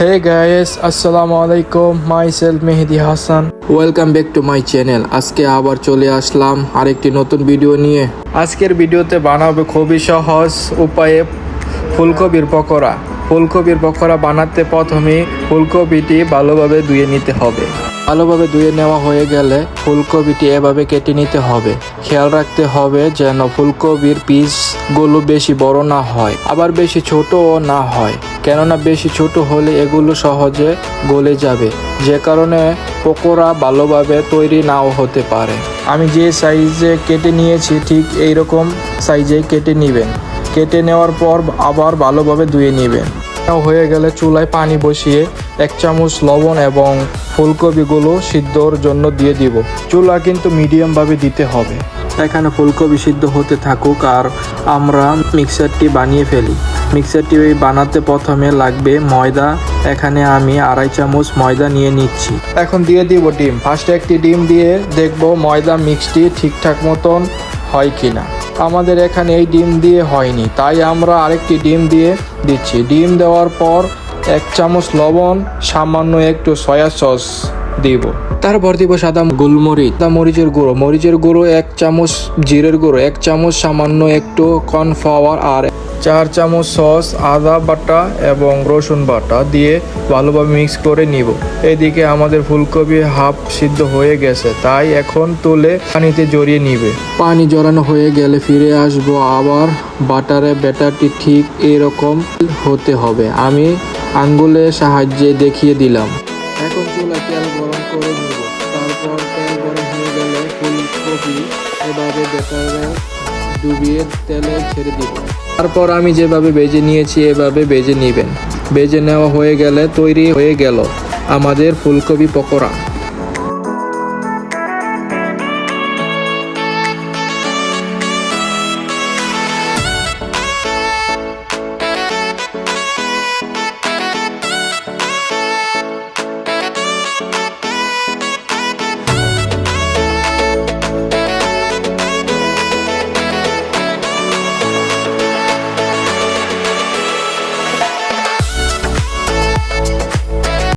Hey guys, Assalamu alaikum. Myself Mehdi Hassan. Welcome back to my channel আজকে আবার চলে আসলাম আরেকটি নতুন ভিডিও নিয়ে। আজকের ভিডিওতে বানাবো খুবই সহজ উপায়ে ফুলকপির পকোড়া। ফুলকপির পকোড়া বানাতে প্রথমে ফুলকপিটি ভালোভাবে ধুয়ে নিতে হবে। ভালোভাবে ধুয়ে নেওয়া হয়ে গেলে ফুলকপিটি এভাবে কেটে নিতে হবে। খেয়াল রাখতে হবে যেন ফুলকপির পিসগুলো বেশি বড় না হয় আবার বেশি ছোটও না হয়। কেননা বেশি ছোট হলে এগুলো সহজে গলে যাবে। যে কারণে পকোড়া ভালোভাবে তৈরি নাও হতে পারে। আমি যে সাইজে কেটে নিয়েছি, ঠিক এই রকম সাইজে কেটে নেবেন। কেটে নেওয়ার পর আবার ভালোভাবে ধুয়ে নেবেন। হয়ে গেলে চুলায় পানি বসিয়ে এক চামচ লবণ এবং ফুলকপিগুলো সিদ্ধর জন্য দিয়ে দিব। চুলা কিন্তু মিডিয়ামভাবে দিতে হবে। এখানে ফুলকপি সিদ্ধ হতে থাকুক আর আমরা মিক্সারটি বানিয়ে ফেলি। মিক্সারটি বানাতে প্রথমে লাগবে ময়দা। এখানে আমি আড়াই চামচ ময়দা নিয়ে নিচ্ছি। এখন দিয়ে দিব ডিম। ফার্স্টে একটি ডিম দিয়ে দেখব ময়দা মিক্সটি ঠিকঠাক মতন হয় কি না আমাদের এখানে এই ডিম দিয়ে হয়নি, তাই আমরা আরেকটি ডিম দিয়ে দিচ্ছি। ডিম দেওয়ার পর এক চামচ লবণ, সামান্য একটু সয়া সস। দিব। তারপর দিব সাদা গোলমরিচ। সাদা মরিচের গুঁড়ো। মরিচের গুঁড়ো এক চামচ জিরের গুঁড়ো, এক চামচ সামান্য একটু কর্নফ্লাওয়ার আর চার চামচ সস, আদা বাটা এবং রসুন বাটা দিয়ে ভালোভাবে মিক্স করে নিব। এদিকে আমাদের ফুলকপি হাফ সিদ্ধ হয়ে গেছে, তাই এখন তুলে পানিতে জড়িয়ে নিবে। পানি জড়ানো হয়ে গেলে ফিরে আসব আবার। বাটারে ব্যাটারটি ঠিক এরকম হতে হবে। আমি আঙ্গুলের সাহায্যে দেখিয়ে দিলাম। এখন চুলে তেল গরম করে নেব তারপর তেল গরম হয়ে গেলে ফুলকপি এভাবে বেটারে ডুবিয়ে তেলে ছেড়ে দিব। তারপর আমি যেভাবে বেজে নিয়েছি, এভাবে বেজে নেবেন। বেজে নেওয়া হয়ে গেলে তৈরি হয়ে গেল আমাদের ফুলকপি পকোড়া।